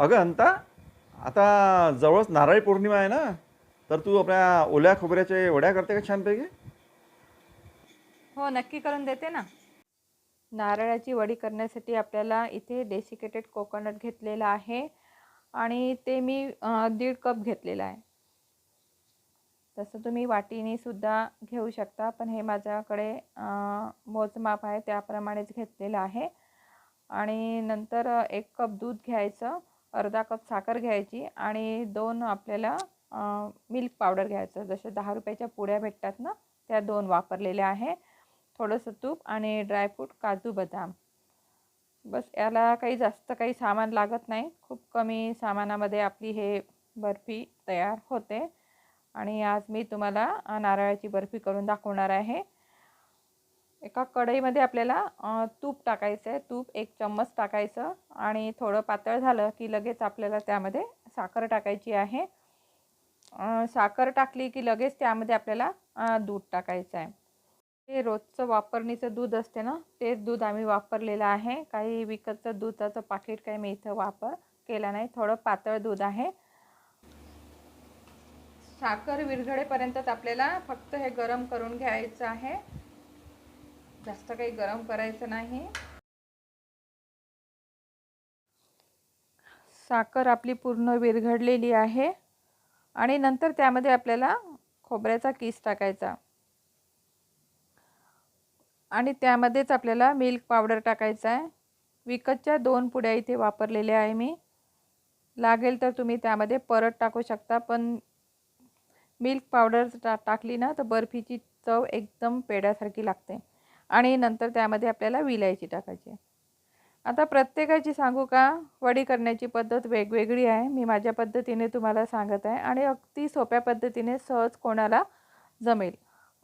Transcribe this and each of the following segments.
अगं अंता आता जवळच नारळी पौर्णिमा आहे ना तर तू आपल्या ओल्या खोबऱ्याचे वड्या करते का छानपैकी? हो नक्की करून देते ना. नारळाची वडी करण्यासाठी आपल्याला इथे डेसिकेटेड कोकोनट घेतलेलं आहे आणि ते मी दीड कप घेतलेलं आहे. तसं तुम्ही वाटीने सुद्धा घेऊ शकता पण हे माझ्याकडे मोजमाप आहे त्याप्रमाणेच घेतलेलं आहे. आणि नंतर एक कप दूध घ्यायचं. अर्धा कप साखर घ्यायची आणि दोन आपल्याला मिल्क पावडर घ्यायचं. जसे दहा रुपयाच्या पुड्या भेटतात ना त्या दोन वापरलेल्या आहे. थोडंसं तूप आणि ड्रायफ्रूट काजू बदाम. बस याला काही जास्त काही सामान लागत नाही. खूप कमी सामानामध्ये आपली हे बर्फी तयार होते. आणि आज मी तुम्हाला नारळाची बर्फी करून दाखवणार आहे. एका कढईमध्ये आपल्याला तूप टाकायचं आहे तूप एक चम्मच टाकायचं आणि थोडं पातळ झालं की लगेच आपल्याला त्यामध्ये साखर टाकायची आहे. साखर टाकली की लगेच त्यामध्ये आपल्याला दूध टाकायचं आहे ते रोजचं वापरणीचं दूध असते ना तेच दूध आम्ही वापरलेलं आहे. काही विकतचं दुधाचं पाकिट काही मी इथं वापर केला नाही. थोडं पातळ दूध आहे. साखर विरघळेपर्यंतच आपल्याला फक्त हे गरम करून घ्यायचं आहे. जास्त काही गरम करायचं नाही. साखर आपली पूर्ण विरघळलेली आहे. आणि नंतर त्यामध्ये आपल्याला खोबऱ्याचा किस टाकायचा. आणि त्यामध्येच आपल्याला मिल्क पावडर टाकायचा आहे. विकतच्या दोन पुड्या इथे वापरलेल्या आहे मी. लागेल तर तुम्ही त्यामध्ये परत टाकू शकता पण मिल्क पावडर टा टाकली ना तर बर्फीची चव एकदम पेड्यासारखी लागते. आणि नंतर त्यामध्ये आपल्याला विलायची टाकायची आता प्रत्येकाची सांगू का? वडी करण्याची पद्धत वेगवेगळी आहे. मी माझ्या पद्धतीने तुम्हाला सांगत आहे आणि अगदी सोप्या पद्धतीने सहज कोणाला जमेल.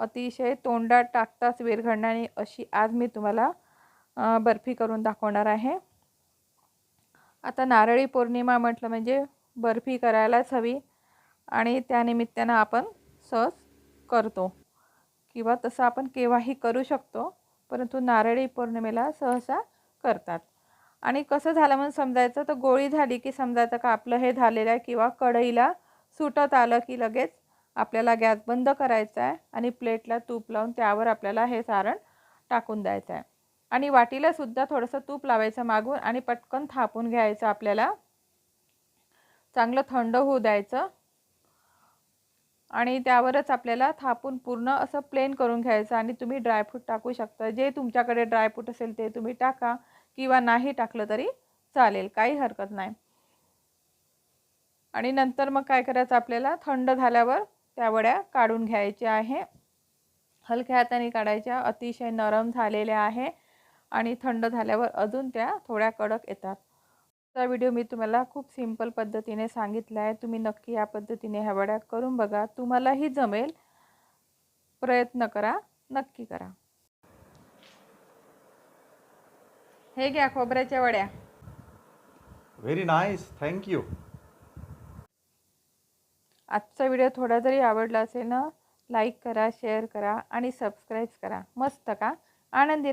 अतिशय तोंडात टाकताच विरघळणारी अशी आज मी तुम्हाला बर्फी करून दाखवणार आहे. आता नारळी पौर्णिमा म्हटलं म्हणजे बर्फी करायलाच हवी आणि त्यानिमित्तानं आपण सहज करतो. किंवा तसं आपण केव्हाही करू शकतो परंतु नारळी पौर्णिमेला सहसा करतात. आणि कसं झालं म्हणून समजायचं तर गोळी झाली की समजायचं का आपलं हे झालेलं आहे किंवा कढईला सुटत आलं की लगेच आपल्याला गॅस बंद करायचा आहे आणि प्लेटला तूप लावून त्यावर आपल्याला हे सारण टाकून द्यायचं आहे. आणि वाटीला सुद्धा थोडंसं तूप लावायचं मागून आणि पटकन थापून घ्यायचं आपल्याला. चांगलं थंड होऊ द्यायचं. आणि त्यावरच आपल्याला थापून पूर्ण असं प्लेन करून घ्यायचं आणि तुम्ही ड्रायफ्रूट टाकू शकता. जे तुमच्याकडे ड्रायफ्रूट असेल ते तुम्ही टाका किंवा नाही टाकलं तरी चालेल काही हरकत नाही. आणि नंतर मग काय करायचं आपल्याला? थंड झाल्यावर त्या वड्या काढून घ्यायच्या आहे. हलक्या हाताने काढायच्या अतिशय नरम झालेल्या आहे आणि थंड झाल्यावर अजून त्या थोड्या कडक येतात. हा व्हिडिओ मी तुम्हाला खूप सिंपल पद्धतीने सांगितला आहे. तुम्ही नक्की या पद्धतीने ह्या वड्या करून बघा. तुम्हालाही जमेल. प्रयत्न करा. नक्की करा. हे घ्या खोबऱ्याच्या वड्या. व्हेरी नाईस थँक्यू आजचा व्हिडिओ थोडा जरी आवडला असेल ना लाईक करा शेअर करा आणि सबस्क्राईब करा. मस्त का? आनंदी